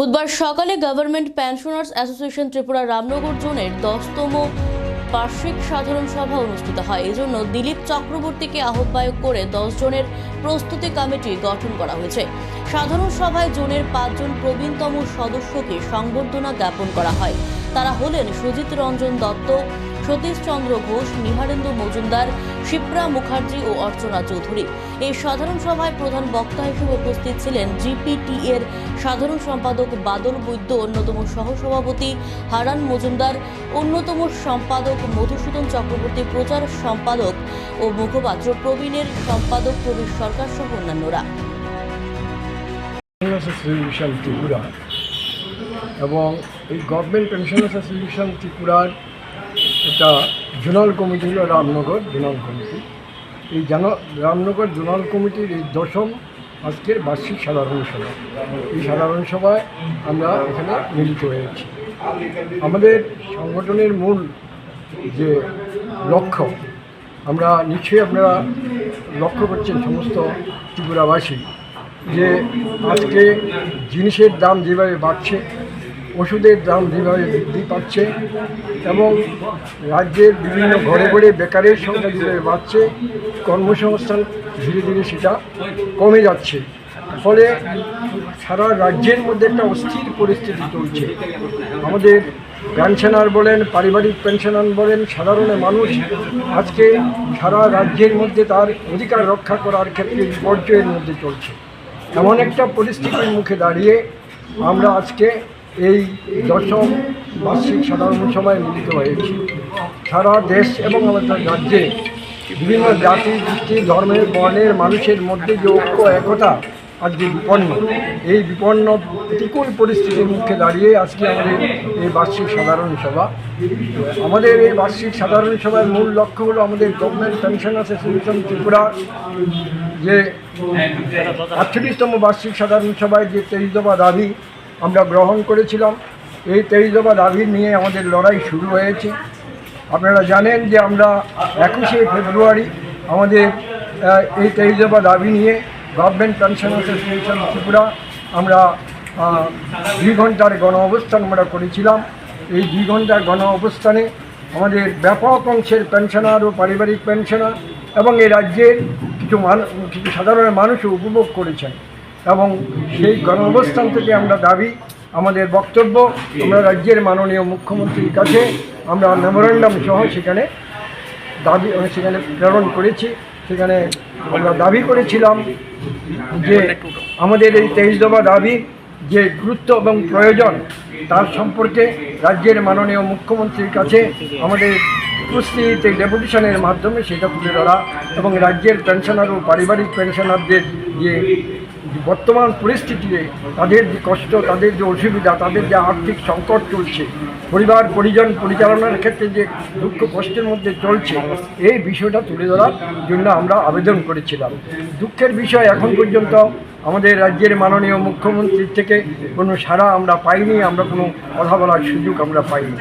বুধবার সকালে government pensioners association Tripura Ramnagar জোনের দশতম বার্ষিক সাধারণ সভা অনুষ্ঠিত হয়। এজন্য দিলীপ চক্রবর্তীকে আহ্বায়ক করে জনের প্রস্তুতি কমিটি গঠন করা হয়েছে। সাধারণ সভায় জোনের পাঁচজন প্রবীণতম সদস্যকে সংবর্ধনা জ্ঞাপন করা হয়। তারা হলেন সুজিত রঞ্জন দত্ত সতীশ চন্দ্র ঘোষ, নিহারেন্দু মজুমদার, শিপ্রা মুখার্জি ও অর্চনা চৌধুরী। এই সাধারণ সভায় প্রধান বক্তা হিসেবে উপস্থিত ছিলেন জিপিটি এর সাধারণ সম্পাদক বাদল বৈদ্য, অন্যতম সহসভাপতি হারান মজুমদার, অন্যতম সম্পাদক মধুসূদন চক্রবর্তী, প্রচার সম্পাদক ও মুখপাত্র প্রবীণের সম্পাদক প্রবীর সরকার সহ অন্যান্যরা। এবং এই গভর্নমেন্ট পেনশনার্স অ্যাসোসিয়েশন ত্রিপুরার একটা জোনাল কমিটি হলো রামনগর জোনাল কমিটি। এই জান রামনগর জোনাল কমিটির এই দশম আজকের বার্ষিক সাধারণ সভা। এই সাধারণ সভায় আমরা এখানে মিলিত হয়েছি। আমাদের সংগঠনের মূল যে লক্ষ্য, আমরা নিশ্চয়ই আপনারা লক্ষ্য করছেন সমস্ত ত্রিপুরাবাসী, যে আজকে জিনিসের দাম যেভাবে বাড়ছে ওষুধের দাম যেভাবে বৃদ্ধি পাচ্ছে এবং রাজ্যের বিভিন্ন ঘরে ঘরে বেকারের সংখ্যা যেভাবে বাড়ছে, কর্মসংস্থান ধীরে ধীরে সেটা কমে যাচ্ছে। ফলে সারা রাজ্যের মধ্যে একটা অস্থির পরিস্থিতি চলছে। আমাদের পেনশনার বলেন, পারিবারিক পেনশনার বলেন, সাধারণ মানুষ আজকে সারা রাজ্যের মধ্যে তার অধিকার রক্ষা করার ক্ষেত্রে বিপর্যয়ের মধ্যে চলছে। এমন একটা পরিস্থিতির মুখে দাঁড়িয়ে আমরা আজকে এই দশম বার্ষিক সাধারণ সভায় মিলিত হয়েছি। সারা দেশ এবং আমাদের রাজ্যে বিভিন্ন জাতি, গোষ্ঠী ধর্মের বর্ণের, মানুষের মধ্যে যে ঐক্য, একতা আজকে বিপন্ন, এই বিপন্ন প্রতিকূল পরিস্থিতির মুখে দাঁড়িয়ে আজকে আমাদের এই বার্ষিক সাধারণ সভা। আমাদের এই বার্ষিক সাধারণ সভার মূল লক্ষ্য হলো আমাদের গভর্নমেন্ট পেনশনার্স অ্যাসোসিয়েশন ত্রিপুরা, যে আটচল্লিশতম বার্ষিক সাধারণ সভায় যে তেইশ দফা দাবি আমরা গ্রহণ করেছিলাম। এই তেইশ দাবি নিয়ে আমাদের লড়াই শুরু হয়েছে। আপনারা জানেন যে আমরা একুশে ফেব্রুয়ারি আমাদের এই তেইশ দাবি নিয়ে গভর্নমেন্ট পেনশন অ্যাসোসিয়েশন ত্রিপুরা আমরা দুই ঘণ্টার গণ অবস্থান আমরা করেছিলাম। এই দুই ঘণ্টার গণ অবস্থানে আমাদের ব্যাপক অংশের পেনশনার ও পারিবারিক পেনশনার এবং এই রাজ্যের কিছু মানুষ কিছু সাধারণ মানুষও উপভোগ করেছেন। এবং সেই গণ অবস্থান থেকে আমরা দাবি, আমাদের বক্তব্য, আমরা রাজ্যের মাননীয় মুখ্যমন্ত্রীর কাছে আমরা মেমোরেন্ডাম সহ সেখানে দাবি সেখানে প্রেরণ করেছি। সেখানে আমরা দাবি করেছিলাম যে আমাদের এই তেইশ দফা দাবি যে গুরুত্ব এবং প্রয়োজন, তার সম্পর্কে রাজ্যের মাননীয় মুখ্যমন্ত্রীর কাছে আমাদের উপস্থিত ডেপুটেশনের মাধ্যমে সেটা তুলে ধরা এবং রাজ্যের পেনশনার ও পারিবারিক পেনশনারদের যে বর্তমান পরিস্থিতিতে তাদের যে কষ্ট, তাদের যে অসুবিধা, তাদের যে আর্থিক সংকট চলছে, পরিবার, পরিজন পরিচালনার ক্ষেত্রে যে দুঃখ কষ্টের মধ্যে চলছে, এই বিষয়টা তুলে ধরার জন্য আমরা আবেদন করেছিলাম। দুঃখের বিষয় এখন পর্যন্ত আমাদের রাজ্যের মাননীয় মুখ্যমন্ত্রীর থেকে কোনো সাড়া আমরা পাইনি, আমরা কোনো কথা বলার সুযোগ আমরা পাইনি।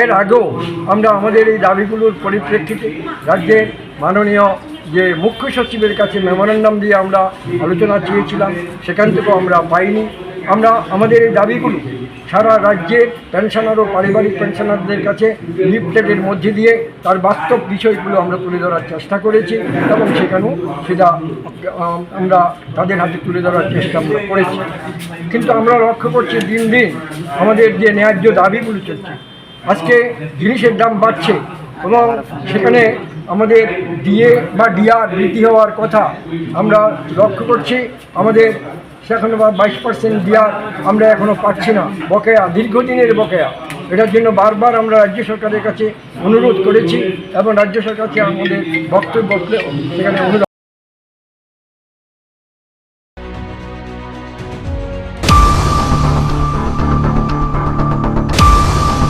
এর আগেও আমরা আমাদের এই দাবিগুলোর পরিপ্রেক্ষিতে রাজ্যের মাননীয় যে মুখ্য সচিবের কাছে মেমোরেন্ডাম দিয়ে আমরা আলোচনা চেয়েছিলাম, সেখান থেকেও আমরা পাইনি। আমরা, আমাদের এই দাবিগুলো সারা রাজ্যের পেনশনার ও পারিবারিক পেনশনারদের কাছে লিফটেডের মধ্যে দিয়ে তার বাস্তব বিষয়গুলো আমরা তুলে ধরার চেষ্টা করেছি এবং সেখানেও সেটা আমরা তাদের হাতে তুলে ধরার চেষ্টা আমরা করেছি। কিন্তু আমরা লক্ষ্য করছি দিন দিন আমাদের যে ন্যায্য দাবিগুলো চলছে, আজকে জিনিসের দাম বাড়ছে এবং সেখানে আমাদের ডিএ বা ডিআর বৃদ্ধি হওয়ার কথা আমরা লক্ষ্য করছি। আমাদের সেখানে বা বাইশ পার্সেন্ট ডিআর আমরা এখনও পাচ্ছি না। বকেয়া, দীর্ঘদিনের বকেয়া। এটার জন্য বারবার আমরা রাজ্য সরকারের কাছে অনুরোধ করেছি এবং রাজ্য সরকারকে আমাদের বক্তব্য সেখানে অনুরোধ